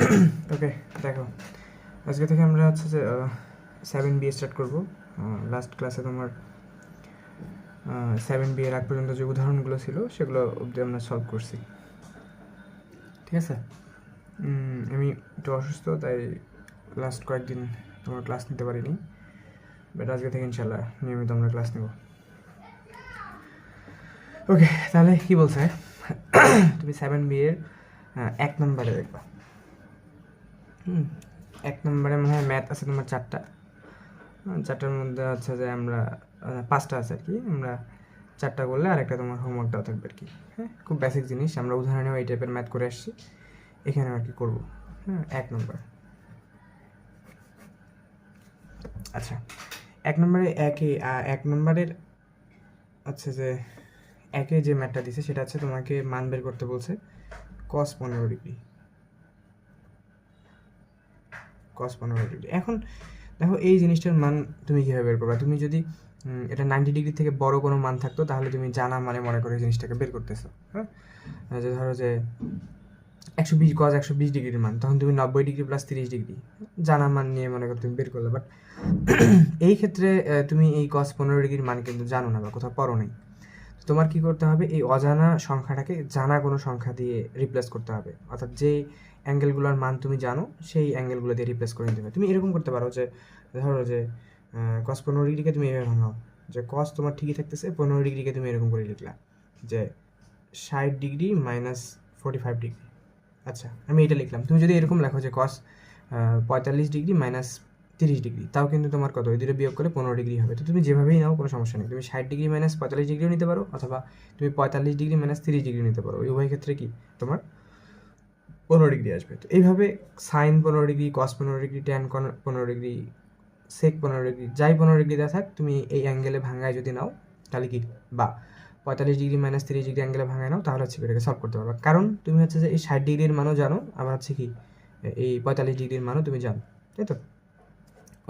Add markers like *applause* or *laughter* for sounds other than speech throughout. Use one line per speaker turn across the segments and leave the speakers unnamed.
*coughs* ওকে দেখো। আজকে থেকে আমরা হচ্ছে যে সেভেন বি স্টার্ট করব। লাস্ট ক্লাসে তোমার সেভেন বি এর আগ পর্যন্ত যে উদাহরণগুলো ছিল, সেগুলো অবধি আমরা সলভ করছি। ঠিক আছে? আমি একটু অসুস্থ, তাই লাস্ট কয়েকদিন তোমার ক্লাস নিতে পারিনি। বাট আজকে থেকে ইনশাল্লাহ নিয়মিত আমরা ক্লাস নেব। ওকে তাহলে কি বলছে? *coughs* তুমি সেভেন বি এর এক নম্বরে দেখবা। হুম। এক নম্বরে মনে হয় ম্যাথ আছে তোমার চারটা। চারটার মধ্যে হচ্ছে যে আমরা পাঁচটা আছে আর কি। আমরা চারটা করলে আর একটা তোমার হোমওয়ার্ক থাকবে আর কি। হ্যাঁ খুব বেসিক জিনিস। আমরা উদাহরণেও এই টাইপের ম্যাথ করে আসছি। এখানে আর কি করব। হ্যাঁ এক নম্বর। আচ্ছা এক নম্বরে একই এক নম্বরের আচ্ছা যে একে যে ম্যাথটা দিছে, সেটা হচ্ছে তোমাকে মান বের করতে বলছে কস পনেরো ডিগ্রি। কস পনেরো ডিগ্রি এখন দেখো এই জিনিসটার মান তুমি কীভাবে বের করবে? তুমি যদি এটা নাইনটি ডিগ্রি থেকে বড় কোনো মান থাকতো, তাহলে তুমি জানা মানে মনে করে জিনিসটাকে বের করতেছো হ্যাঁ? যে ধরো যে একশো বিশ, গজ একশো বিশ ডিগ্রির মান, তখন তুমি নব্বই ডিগ্রি প্লাস তিরিশ ডিগ্রি জানা মান নিয়ে মনে করো তুমি বের করলে। বাট এই ক্ষেত্রে তুমি এই কস পনেরো ডিগ্রির মান কিন্তু জানো না বা কোথাও পড়ো নেই। তোমার কি করতে হবে? এই অজানা সংখ্যাটাকে জানা কোনো সংখ্যা দিয়ে রিপ্লেস করতে হবে। অর্থাৎ যে অ্যাঙ্গেলগুলোর মান তুমি জানো, সেই অ্যাঙ্গেলগুলো দিয়ে রিপ্লেস করে নিতে হবে। তুমি এরকম করতে পারো যে, ধরো যে কস পনেরো ডিগ্রিকে তুমি এভাবে ভাঙাও। যে কস তোমার ঠিকই থাকতেছে, পনেরো ডিগ্রিকে তুমি এরকম করে লিখলা। যে, ষাট degree minus forty five degree. আচ্ছা আমি এটা লিখলাম। তুমি যদি এরকম লেখো যে কস পঁয়তাল্লিশ ডিগ্রি মাইনাস তিরিশ ডিগ্রি, তাও কিন্তু তোমার কত? ওই দুটো বিয়োগ করে পনেরো ডিগ্রি হবে। তো তুমি যেভাবেই নাও, কোনো সমস্যা নেই। তুমি ষাট ডিগ্রি মাইনাস পঁয়তাল্লিশ ডিগ্রিও নিতে পারো, অথবা তুমি পঁয়তাল্লিশ ডিগ্রি মাইনাস তিরিশ ডিগ্রি নিতে পারো। ওই উভয় ক্ষেত্রে কি? তোমার পনেরো ডিগ্রি আসবে। তো এইভাবে সাইন পনেরো ডিগ্রি কস পনেরো ডিগ্রি ট্যান পনেরো ডিগ্রি সেক পনেরো ডিগ্রি, যাই পনেরো ডিগ্রি দেওয়া থাক, তুমি এই অ্যাঙ্গেলে ভাঙায় যদি নাও, তাহলে কি? বা পঁয়তাল্লিশ ডিগ্রি মাইনাস তিরিশ ডিগ্রি অ্যাঙ্গেলে ভাঙায় নাও, তাহলে হচ্ছে এটাকে সলভ করতে পারবে। কারণ তুমি হচ্ছে যে এই ষাট ডিগ্রির মানও জানো, আবার হচ্ছে কি? এই পঁয়তাল্লিশ ডিগ্রির মানও তুমি জানো। তাই তো?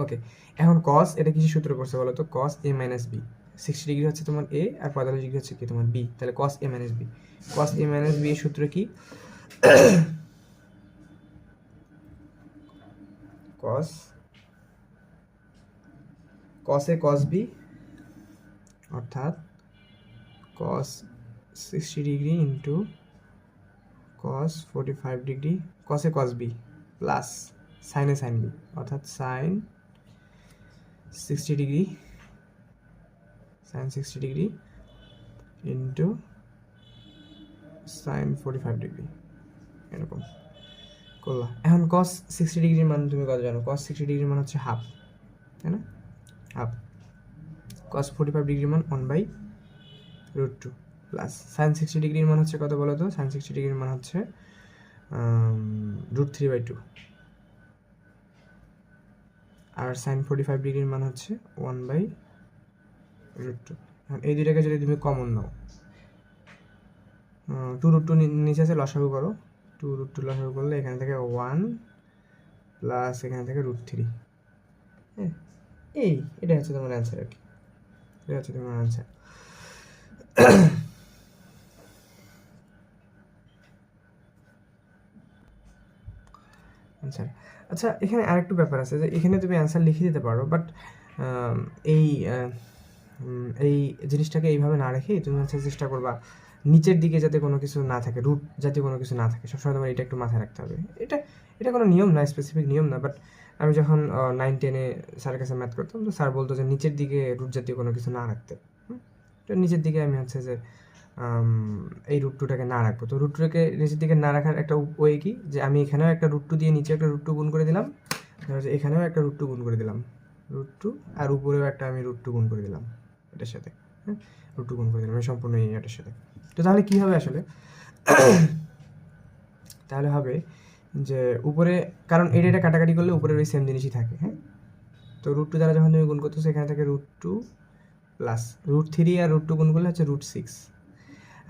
ওকে এখন কস এটা কিছু সূত্র করছে বলো তো? Cos A minus B sixty degree হচ্ছে তোমার এ আর পঁয়তাল্লিশ ডিগ্রি হচ্ছে কি তোমার বি তাহলে cos A minus B cos A minus B এর সূত্র কি? Cos cos A cos B অর্থাৎ cos sixty degree into cos forty five degree কসে cos B plus সাইনে সাইন বি অর্থাৎ sine sixty degree sine sixty degree into sine forty five degree এরকম। করলা। এখন কস sixty ডিগ্রির মান তুমি কত জানো? কস সিক্সটি ডিগ্রির মান হচ্ছে হাফ তাই না? হাফ কস ফোর্টি ফাইভ ডিগ্রির মান one by root two plus sine sixty ডিগ্রির মান হচ্ছে কত বলো তো? সাইন সিক্সটি ডিগ্রির মান হচ্ছে রুট থ্রি বাই টু আর সাইন ফোর্টি ফাইভ ডিগ্রির মান হচ্ছে ওয়ান বাই রুট টু এই দুইটাকে যদি তুমি কমন নাও টু রুট টু নিচে আছে লসাগু করো। টু রুট টু লসাগু করলে এখানে থেকে ওয়ান প্লাস এখানে থেকে রুট থ্রি হ্যাঁ এই এটা হচ্ছে তোমার অ্যান্সার আর কি। এটা হচ্ছে তোমার অ্যান্সার আচ্ছা আচ্ছা এখানে আরেকটু ব্যাপার আছে যে এখানে তুমি অ্যান্সার লিখে দিতে পারো বাট এই এই জিনিসটাকে এইভাবে না রেখে তুমি হচ্ছে চেষ্টা করবা নিচের দিকে যাতে কোনো কিছু না থাকে রুট জাতীয় কোনো কিছু না থাকে। সবসময় তোমার এটা একটু মাথায় রাখতে হবে। এটা এটা কোনো নিয়ম না স্পেসিফিক নিয়ম না বাট আমি যখন নাইন টেনে স্যারের কাছে ম্যাথ করতাম, তো স্যার বলতো যে নিচের দিকে রুট জাতীয় কোনো কিছু না রাখতে। তো নিচের দিকে আমি হচ্ছে যে এই রুট টুটাকে না রাখব। তো রুট টুটাকে নিচের দিকে না রাখার একটা ওয়ে কি? যে আমি এখানেও একটা রুট টু দিয়ে নিচে একটা রুট টু গুণ করে দিলাম এখানেও একটা রুট টু গুণ করে দিলাম। রুট টু আর উপরেও একটা আমি রুট টু গুণ করে দিলাম এটার সাথে হ্যাঁ? রুট টু গুণ করে দিলাম এই সম্পূর্ণ এই এটার সাথে। তো তাহলে কী হবে আসলে? *coughs* তাহলে হবে যে উপরে, কারণ এটা এটা কাটাকাটি করলে উপরের ওই সেম জিনিসই থাকে হ্যাঁ? তো রুট টু দ্বারা যখন তুমি গুণ করতেছো, এখানে থাকে root two plus root three আর রুট টু গুণ করলে হচ্ছে রুট সিক্স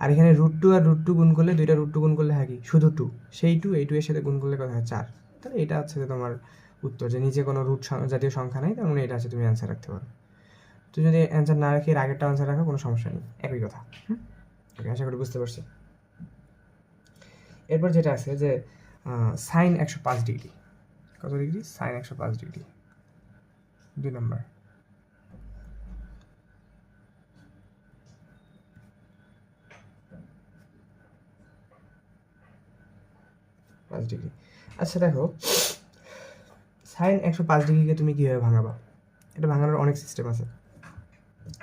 আর এখানে রুট টু আর রুট টু গুণ করলে দুইটা রুট টু গুণ করলে হয় কি? শুধু টু সেই টু এই টু এর সাথে গুণ করলে কত হয় চার। তাহলে এটা হচ্ছে যে তোমার উত্তর যে নিচে কোনো রুট জাতীয় সংখ্যা নেই, তার মানে এটা হচ্ছে তুমি অ্যান্সার রাখতে পারো। তুমি যদি অ্যান্সার না রাখি, এর আগেরটা অ্যান্সার রাখো, কোনো সমস্যা নেই। একই কথা। ওকে আশা করি বুঝতে পারছি। এরপর যেটা আছে যে সাইন একশো পাঁচ ডিগ্রি। কত ডিগ্রি? সাইন একশো পাঁচ ডিগ্রি। দুই নম্বর। পাঁচ ডিগ্রি আচ্ছা দেখো, সাইন একশো পাঁচ ডিগ্রিকে তুমি কীভাবে ভাঙাবা? এটা ভাঙানোর অনেক সিস্টেম আছে।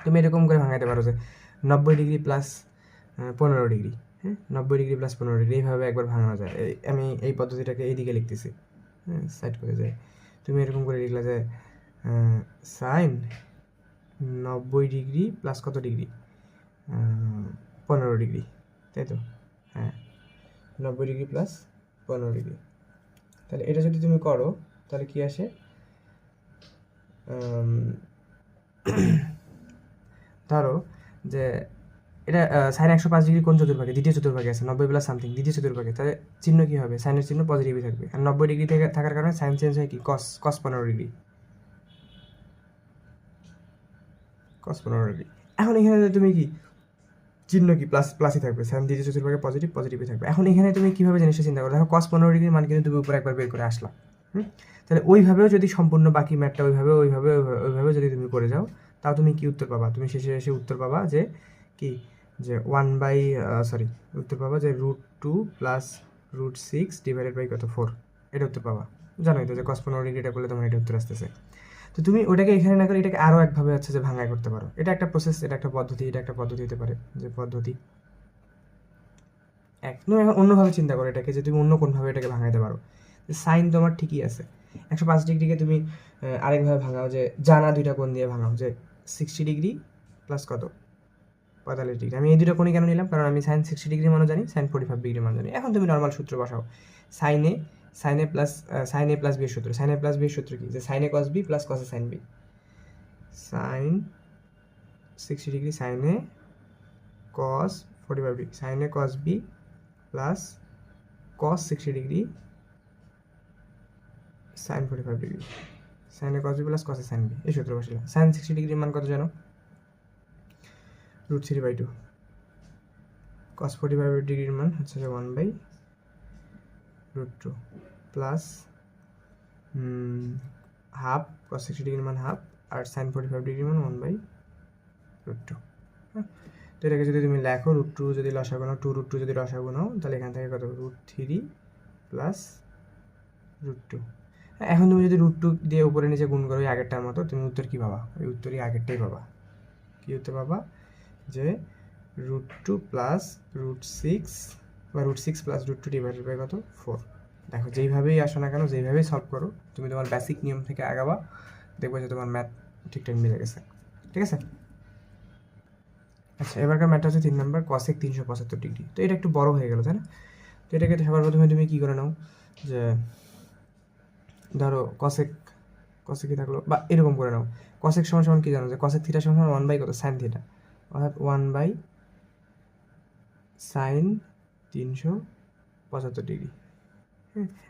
তুমি এরকম করে ভাঙাতে পারো যে নব্বই ডিগ্রি প্লাস পনেরো ডিগ্রি হ্যাঁ? নব্বই ডিগ্রি প্লাস পনেরো ডিগ্রি এইভাবে একবার ভাঙানো যায়। আমি এই পদ্ধতিটাকে এইদিকে লিখতেছি হ্যাঁ সাইড করে যায় তুমি এরকম করে লিখলে যে সাইন নব্বই ডিগ্রি প্লাস কত ডিগ্রি পনেরো ডিগ্রি তাই তো? হ্যাঁ নব্বই ডিগ্রি প্লাস পনেরো ডিগ্রি। তাহলে এটা যদি তুমি করো, তাহলে কি আসে? *coughs* ধরো যে এটা সাইন একশো পাঁচ ডিগ্রি কোন চতুর্ভাগে? দ্বিতীয় চতুর্ভাগে আছে, নব্বই প্লাস সামথিং দ্বিতীয় চতুর্ভাগে। তাহলে চিহ্ন কি হবে? সাইনের চিহ্ন পজিটিভই থাকবে। আর নব্বই ডিগ্রি থেকে থাকার কারণে সাইন চেঞ্জ হয় কি? কস কস পনেরো ডিগ্রি। কস পনেরো ডিগ্রি। এখন এখানে তুমি কি চিহ্ন কি? প্লাস, প্লাসই থাকবে। সাইন দ্বিতীয় চতুর্ভাগে পজিটিভ পজিটিভই থাকবে। এখন এখানে তুমি কীভাবে জিনিসটা চিন্তা করো? দেখো কস পনেরো ডিগ্রির মান কিন্তু তুমি উপরে একবার বের করে আসলা তাহলে ওইভাবেও যদি সম্পূর্ণ বাকি ম্যাটটা ওইভাবে ওইভাবে, ওইভাবে- যদি তুমি করে যাও, তাও তুমি কি উত্তর পাবা? তুমি শেষে এসে উত্তর পাবা যে কি? যে ওয়ান বাই সরি উত্তর পাবা যে root two plus root six divided by কত? ফোর এটা উত্তর পাবা। জানোই তো যে কস পনেরো ডিগ্রি এটা করলে তোমার এটা উত্তর আসতেছে। তো তুমি ওটাকে এখানে না করে এটাকে আরও একভাবে হচ্ছে যে ভাঙায় করতে পারো। এটা একটা প্রসেস এটা একটা পদ্ধতি, এটা একটা পদ্ধতি হতে পারে যে পদ্ধতি। এক, তুমি এখন অন্যভাবে চিন্তা করো এটাকে যে তুমি অন্য কোনভাবে এটাকে ভাঙাইতে পারো। সাইন তোমার ঠিকই আছে। একশো পাঁচ ডিগ্রিকে তুমি আরেকভাবে ভাঙাও যে জানা দুইটা কোণ দিয়ে ভাঙাও যে সিক্সটি ডিগ্রি প্লাস কত? পঁয়তাল্লিশ ডিগ্রি। আমি এই দুটো কোণই কেন নিলাম? কারণ আমি সাইন সিক্সটি ডিগ্রি মানও জানি, সাইন ফোর্টি ফাইভ ডিগ্রি মান জানি। এখন তুমি নর্মাল সূত্র বসাও। সাইনে সাইনে plus sine A plus B সূত্র। সাইন এ প্লাস বি সূত্র কি? যে সাইনে cos B plus কসে sine B sine sixty degree সাইনে কস ফোর্টি ফাইভ ডিগ্রি সাইনে cos B plus cos sixty degree sine forty five degree সাইনে cos B plus কসে sine B এই সূত্র বসিলাম সাইন সিক্সটি ডিগ্রির মান কত জানো? Root three by two forty five ডিগ্রির মান হচ্ছে যে one by root two plus half cos sixty ডিগ্রির মান হাফ আর সাইন ফোর্টি ফাইভ ডিগ্রির মান ওয়ান বাই রুট টু তো এটাকে যদি তুমি লেখো রুট টু যদি লসাগু নাও টু রুট টু যদি লসাগু নাও তাহলে এখান থেকে কত? Root three plus root two এখন তুমি যদি রুট টু দিয়ে উপরে নিচে গুণ করো ওই আগেরটার মতো, তুমি উত্তর কী পাবা? ওই উত্তরই আগেরটাই পাবা। কী উত্তর পাবা? যে root two plus root six বা root six plus root two divided by কত? ফোর দেখো, যেইভাবেই আসো না কেন, যেইভাবেই সলভ করো, তুমি তোমার বেসিক নিয়ম থেকে আগাবা, দেখবে যে তোমার ম্যাথ ঠিকঠাক মিলে গেছে। ঠিক আছে? আচ্ছা এবারকার ম্যাথটা হচ্ছে তিন নম্বর কসেক তিনশো পঁচাত্তর ডিগ্রি তো এটা একটু বড় হয়ে গেল, তাই না? তো এটাকে সবার প্রথমে তুমি কী করে নাও, যে ধরো কসেক কসেক কি থাকল? বা এরকম করে নাও। কসেক সমান সমান কি জানো? যে কসেক থিটা সমান সমান ওয়ান বাই কত? সাইন থিটা অর্থাৎ ওয়ান বাই সাইন তিনশো পঁচাত্তর ডিগ্রি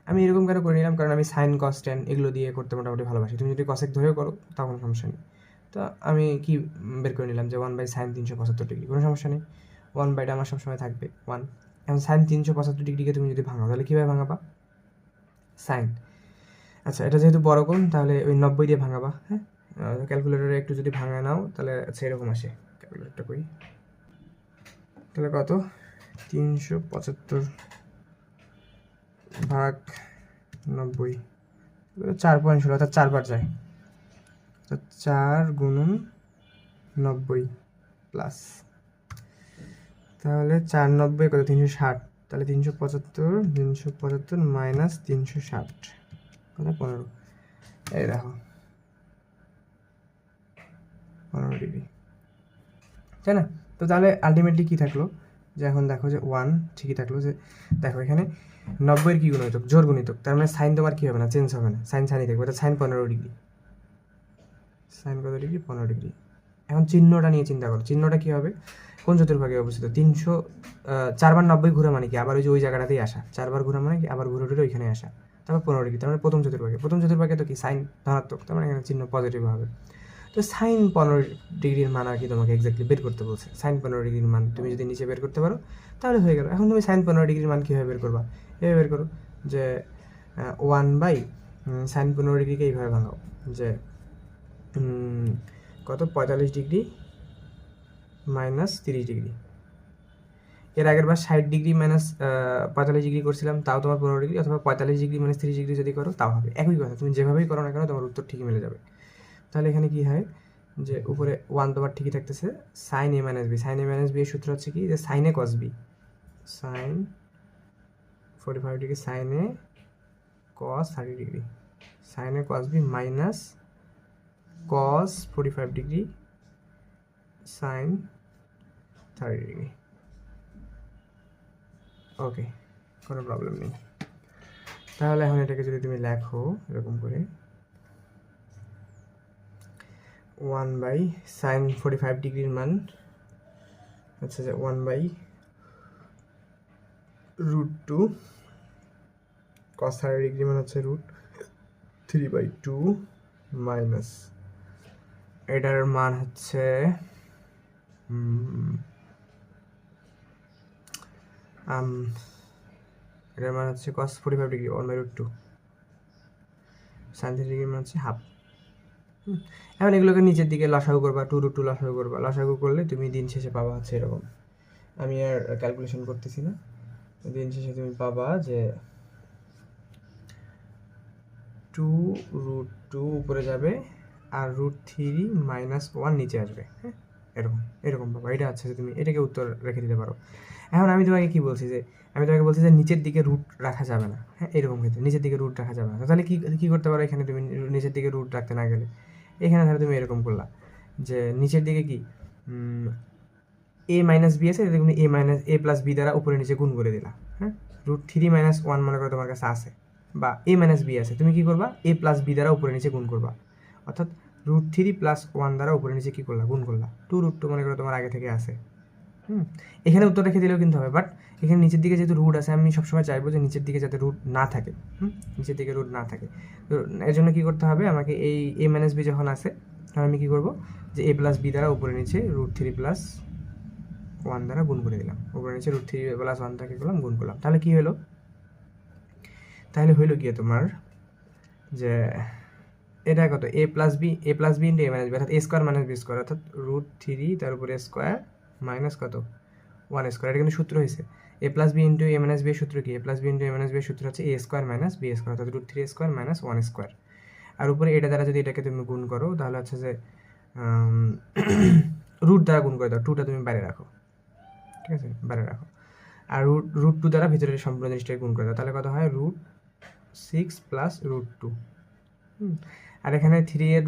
আমি এরকম করে করে নিলাম? কারণ আমি সাইন কস টেন এগুলো দিয়ে করতে মোটামুটি ভালোবাসি। তুমি যদি কসেক ধরেও করো তা কোনো সমস্যা নেই। তো আমি কি বের করে নিলাম যে ওয়ান বাই সাইন তিনশো পঁচাত্তর ডিগ্রি কোনো সমস্যা নেই। ওয়ান বাইটা আমার সবসময় থাকবে। ওয়ান এখন সাইন তিনশো পঁচাত্তর ডিগ্রিকে তুমি যদি ভাঙাও, তাহলে কীভাবে ভাঙাবা? সাইন আচ্ছা এটা যেহেতু বড় কোণ, তাহলে ওই নব্বই দিয়ে ভাঙাবা হ্যাঁ? ক্যালকুলেটরে একটু যদি ভাঙা নাও, তাহলে আচ্ছা এরকম আসে। ক্যালকুলেটরটা করি। তাহলে কত? তিনশো পঁচাত্তর ভাগ নব্বই চার পয়েন্ট ষোলো, অর্থাৎ চারবার যায়। তো চার গুণন নব্বই প্লাস তাহলে চার নব্বই কত? তিনশো ষাট। তাহলে তিনশো পঁচাত্তর তিনশো পঁচাত্তর মাইনাস তিনশো ষাট। কত? পনেরো। এই দেখো। পনেরো ডিগ্রি। তাই না? তো তাহলে আলটিমেটলি কী থাকল? যে এখন দেখো যে ওয়ান ঠিকই থাকল যে, দেখো এখানে নব্বইয়ের কী গুণিতক জোর গুণিতক তার মানে সাইন তোমার কী হবে না? চেঞ্জ হবে না। সাইন সাইনই থাকবে। এটা সাইন পনেরো ডিগ্রি। সাইন কত ডিগ্রি? পনেরো ডিগ্রি। এখন চিহ্নটা নিয়ে চিন্তা করো। চিহ্নটা কী হবে? কোন চতুর্ভাগে অবস্থিত? তিনশো চারবার নব্বই ঘুরে মানে কি? আবার ওই যে ওই জায়গাটাতেই আসা। চারবার ঘুরে মানে কি? আবার ঘুরে ঘুরে ওইখানে আসা। তারপর পনেরো ডিগ্রি। তার মানে প্রথম চতুর্ভাগে। প্রথম চতুর্ভাগে তো কি? সাইন ধনাত্মক। তার মানে এখানে চিহ্ন পজিটিভ হবে। তো সাইন পনেরো ডিগ্রির মান আর কি তোমাকে এক্স্যাক্টলি বের করতে বলছে। সাইন পনেরো ডিগ্রির মান তুমি যদি নিচে বের করতে পারো, তাহলে হয়ে গেল। এখন তুমি সাইন পনেরো ডিগ্রির মান কীভাবে বের করবা? এভাবে বের করো যে ওয়ান বাই সাইন পনেরো ডিগ্রিকে এইভাবে ভাঙাও। যে কত? পঁয়তাল্লিশ ডিগ্রি মাইনাস তিরিশ ডিগ্রি। এর আগের বার ষাট ডিগ্রি মাইনাস পঁয়তাল্লিশ ডিগ্রি করছিলাম, তাও তোমার পনেরো ডিগ্রি, অথবা পঁয়তাল্লিশ ডিগ্রি মাইনাস তিরিশ ডিগ্রি যদি করো, তাও হবে। একই কথা, তুমি যেভাবেই করো না কেন, তোমার উত্তর ঠিকই মিলে যাবে। তাহলে এখানে কি হয়? যে, উপরে ওয়ান তোমার ঠিকই থাকতেছে sine A minus B sine A minus B এর সূত্র হচ্ছে কি? যে sine cos B sine forty five degree sine A cos thirty degree sine A cos B minus cos forty five degree sine thirty degree okay কোনো problem নেই। তাহলে এখন এটাকে যদি তুমি লেখো এরকম করে one by sine forty five ডিগ্রির মান আচ্ছা one by root two cos thirty degree মান হচ্ছে root three by two minus এটার মান হচ্ছে আম এটার মান হচ্ছে cos forty five degree one by root two sine three ডিগ্রির মান হচ্ছে হাফ এখন এগুলোকে নিচের দিকে লসাগু করবা টু রুট টু লসাগু করবা। লসাগু করলে তুমি দিন শেষে পাবা হচ্ছে এরকম। আমি আর ক্যালকুলেশন করতেছি না। দিন শেষে তুমি পাবা যে টু রুট টু উপরে যাবে আর রুট থ্রি মাইনাস ওয়ান নিচে আসবে হ্যাঁ? এরকম এরকম পাবা এটা আছে যে তুমি এটাকে উত্তর রেখে দিতে পারো। এখন আমি তোমাকে কি বলছি যে, আমি তোমাকে বলছি যে নিচের দিকে রুট রাখা যাবে না হ্যাঁ? এরকম ক্ষেত্রে নিচের দিকে রুট রাখা যাবে না। তাহলে কী কী করতে পারো এখানে তুমি? নিচের দিকে রুট রাখতে না গেলে। এখানে তাহলে তুমি এরকম করলা যে, নিচের দিকে কি? এ মাইনাস বি আছে তুমি A minus A plus B দ্বারা উপরে নিচে গুণ করে দিলা হ্যাঁ? রুট থ্রি মাইনাস ওয়ান মনে করো তোমার কাছে আছে। বা এ মাইনাস বি আছে, তুমি কি করবা? এ প্লাস বি দ্বারা উপরে নিচে গুণ করবা। অর্থাৎ রুট থ্রি প্লাস ওয়ান দ্বারা উপরে নিচে কী করলা? গুণ করলা। টু রুট টু মনে করো তোমার আগে থেকে আছে। হুম? এখানে উত্তর রেখে দিলেও কিন্তু হবে বাট এখানে নিচের দিকে যেহেতু রুট আছে, আমি সবসময় চাইব যে নিচের দিকে যাতে রুট না থাকে। হুম? নিচের দিকে রুট না থাকে। তো এর জন্য কী করতে হবে? আমাকে এই এ মাইনাস বি যখন আসে তখন আমি কী করব? যে এ প্লাস বি দ্বারা উপরে নিচে রুট থ্রি প্লাস ওয়ান দ্বারা গুণ করে দিলাম। উপরে নিচে রুট থ্রি প্লাস ওয়ান থেকে করলাম গুণ করলাম। তাহলে কী হলো? তাহলে হইল গিয়ে তোমার যে এটা কত? A plus B A plus B into A minus B অর্থাৎ A square minus B square অর্থাৎ রুট থ্রি তার উপরে স্কোয়ার মাইনাস কত? ওয়ান স্কোয়ার এটা কিন্তু সূত্র হয়েছে A plus B into A minus B সূত্র কি? A plus B into A minus B সূত্র হচ্ছে A square minus B square অর্থাৎ root three square minus one square আর উপরে এটা দ্বারা যদি এটাকে তুমি গুণ করো, তাহলে হচ্ছে যে রুট *coughs* দ্বারা গুণ করে দাও টুটা তুমি বাইরে রাখো। ঠিক আছে? বাইরে রাখো। আর রুট রুট টু দ্বারা ভিতরের সম্পূর্ণ জিনিসটাকে গুণ করে দাও। তাহলে কত হয়? Root six plus root two আর এখানে থ্রি এর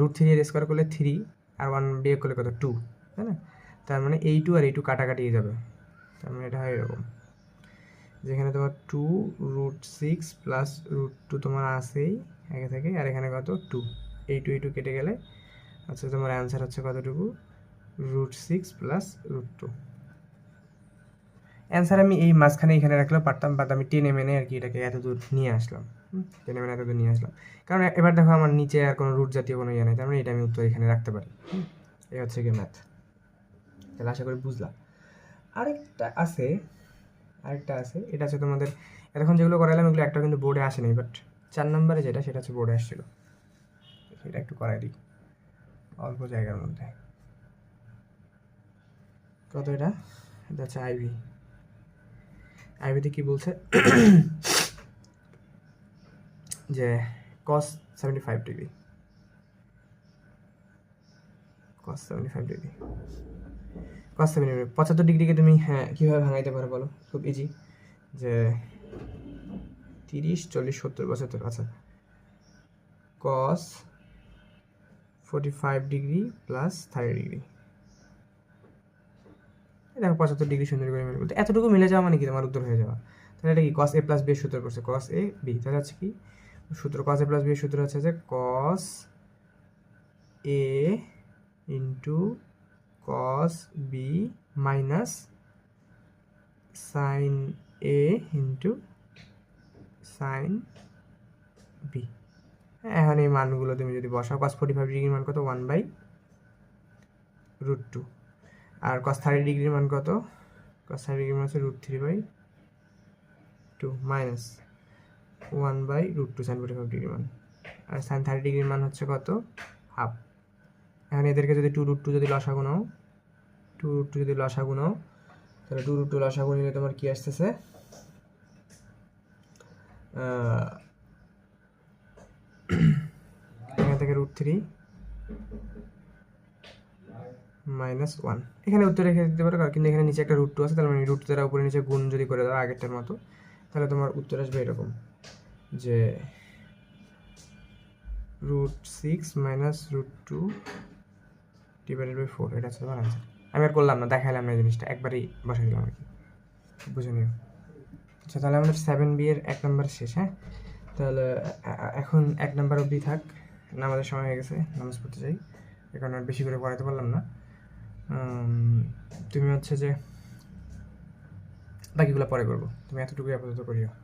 রুট থ্রি এর স্কোয়ার করলে থ্রি আর ওয়ান বিয়োগ করলে কত? টু তাই না? তার মানে এই টু আর এই টু কাটাকাটি যাবে। তার মানে এটা হয় এরকম। যেখানে তোমার two root six plus root two তোমার আসেই আগে থেকে, আর এখানে কত? টু এই টু এই টু কেটে গেলে আচ্ছা তোমার অ্যান্সার হচ্ছে কতটুকু? Root six plus root two answer আমি এই মাঝখানে এখানে রাখলেও পারতাম বাট আমি টেনে মেনে আর কি এটাকে এত দূর নিয়ে আসলাম। টেনে মেনে এত দূর নিয়ে আসলাম। কারণ এবার দেখো আমার নিচে আর কোনো রুট জাতীয় কোনো ইয়ে নেই তার মানে এটা আমি উত্তর এখানে রাখতে পারি। এই হচ্ছে গিয়ে ম্যাথ তাহলে আশা করি বুঝলাম। আরেকটা আছে আরেকটা আছে এটা হচ্ছে তোমাদের এতক্ষণ যেগুলো করাইলাম এগুলো একটা কিন্তু বোর্ডে আসে আসেনি বাট চার নম্বরে যেটা সেটা হচ্ছে বোর্ডে আসছিল। সেটা একটু করাই দিই অল্প জায়গার মধ্যে। কত এটা? এটা হচ্ছে আইভি আইভিতে কি বলছে? যে cos seventy five degree cos seventy five degree cos seventy পঁচাত্তর ডিগ্রিকে তুমি হ্যাঁ কীভাবে ভাঙাইতে পারো বলো? খুব ইজি যে তিরিশ, চল্লিশ, সত্তর, পঁচাত্তর আচ্ছা। Cos forty five degree plus thirty degree দেখো পঁচাত্তর ডিগ্রি সুন্দর করে মিলে বলতে, এতটুকু মিলে যাওয়া মানে কি? তোমার উত্তর হয়ে যাওয়া। তাহলে এটা কি? কস এ প্লাস বি সূত্র করছে কস এ বি তাহলে হচ্ছে কি? সূত্র কস এ প্লাস বি সূত্র হচ্ছে যে cos A into cos B minus sine A into sine B এখন এই মানগুলো তুমি যদি বসাও কস ফোর্টি ফাইভ ডিগ্রির মান কত? ওয়ান বাই রুট টু আর কস থার্টি ডিগ্রির মান কত? কস থার্টি ডিগ্রির মান হচ্ছে root three by two minus one by root two sine forty five degree মান। আর সাইন থার্টি ডিগ্রির মান হচ্ছে কত? হাফ এখন এদেরকে যদি টু রুট টু যদি লসা নাও টু রুট টু যদি লসা নাও, তাহলে টু রুট টু লসাগু নিলে তোমার কী আসতেছে? *clears throat* এখান থেকে রুট থ্রি মাইনাস ওয়ান এখানে উত্তর রেখে দিতে পারো কিন্তু এখানে নিচে একটা রুট টু আছে তার মানে রুট দ্বারা উপরে নিচে গুণ যদি করে দাও আগেরটার মতো, তাহলে তোমার উত্তর আসবে এরকম যে root six minus root two divided by four এটা হচ্ছে তোমার আনসার আমি আর করলাম না, দেখাইলাম না এই জিনিসটা, একবারই বসাই দিলাম আর কি। বুঝে নিও। আচ্ছা তাহলে আমাদের সেভেন বি এর এক নাম্বার শেষ হ্যাঁ? তাহলে এখন এক নাম্বার অবধি থাক, নামাজের সময় হয়ে গেছে, নামাজ পড়তে চাই এ কারণে আর বেশি করে পড়াতে পারলাম না। তুমি হচ্ছে যে বাকিগুলো পরে করব। তুমি এতটুকুই আপাতত করিও।